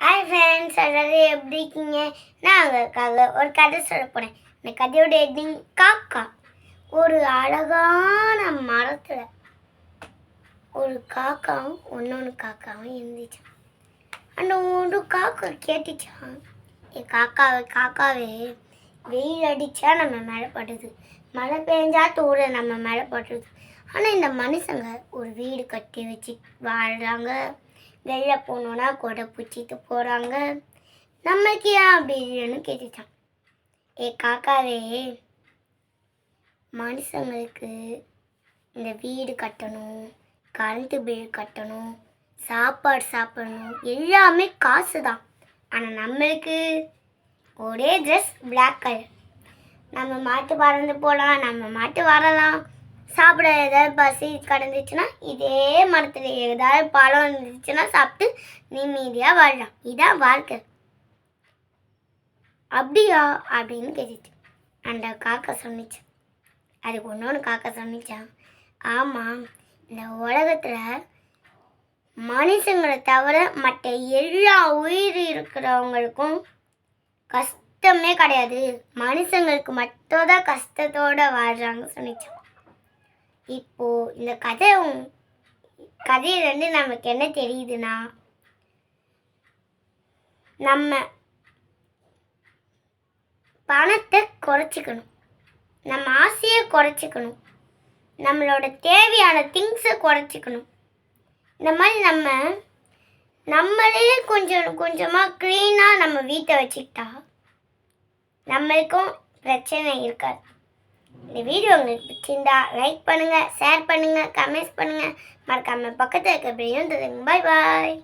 Hi friends அதாவது எப்படி இருக்கீங்க? நான் அவங்களுக்காக ஒரு கதை சொல்ல போகிறேன் இந்த கதையோட எட்டிங் காக்கா. ஒரு அழகான மரத்தில் ஒரு காக்காவும் ஒன்று காக்காவும் இருந்துச்சான் அந்த ஒரு காக்கா கேட்டுச்சான் என் காக்காவே காக்காவே வெயில் அடித்தா நம்ம மேலே படுது. மழை பெஞ்சா தூர நம்ம மேலே படுறது ஆனால் இந்த மனுஷங்க ஒரு வீடு கட்டி வச்சு வாழ்கிறாங்க வெளில போனோன்னா கொடை பிடிச்சிட்டு போகிறாங்க நம்மளுக்கு ஏன் அப்படி இல்லைன்னு கேட்டுச்சான் ஏ காக்காவே மனுஷங்களுக்கு இந்த வீடு கட்டணும் கரண்ட்டு பில் கட்டணும் சாப்பாடு சாப்பிடணும் எல்லாமே காசு தான் ஆனால் நம்மளுக்கு ஒரே ட்ரெஸ் பிளாக் கலர் நம்ம மாட்டு பறந்து போகலாம் நம்ம மாட்டு வரலாம். சாப்பிட ஏதாவது பசி கிடந்துச்சுன்னா இதே மரத்தில் ஏதாவது பழம் இருந்துச்சுன்னா சாப்பிட்டு நிம்மதியாக வாழலாம். இதான் வாழ்க்கை. அப்படியா? அப்படின்னு கேட்டுச்சு. அந்த காக்கா சொன்னிச்சு. அதுக்கு ஒன்று காக்கா சொன்னிச்சான் ஆமாம் இந்த உலகத்தில் மனுஷங்களை தவிர மற்ற எல்லா உயிர் இருக்கிறவங்களுக்கும் கஷ்டமே கிடையாது. மனுஷங்களுக்கு மட்டும் தான் கஷ்டத்தோடு வாழ்கிறாங்க சொன்னிச்சான் இப்போ இந்த கதை கதையிலேருந்து நமக்கு என்ன தெரியுதுன்னா நம்ம பணத்தை குறைச்சிக்கணும். நம்ம ஆசையை குறைச்சிக்கணும். நம்மளோட தேவையான திங்ஸை குறைச்சிக்கணும். இந்த மாதிரி நம்ம நம்மளே கொஞ்சம் கொஞ்சமாக க்ளீனாக நம்ம வீட்டை வச்சுக்கிட்டா நம்மளுக்கும் பிரச்சனை இருக்காது. இந்த வீடியோ உங்களுக்கு பிடிச்சிருந்தா லைக் பண்ணுங்கள் ஷேர் பண்ணுங்கள் கமெண்ட்ஸ் பண்ணுங்கள் மறக்காமல் பக்கத்தில் இருக்க பிரியும் பாய் பாய்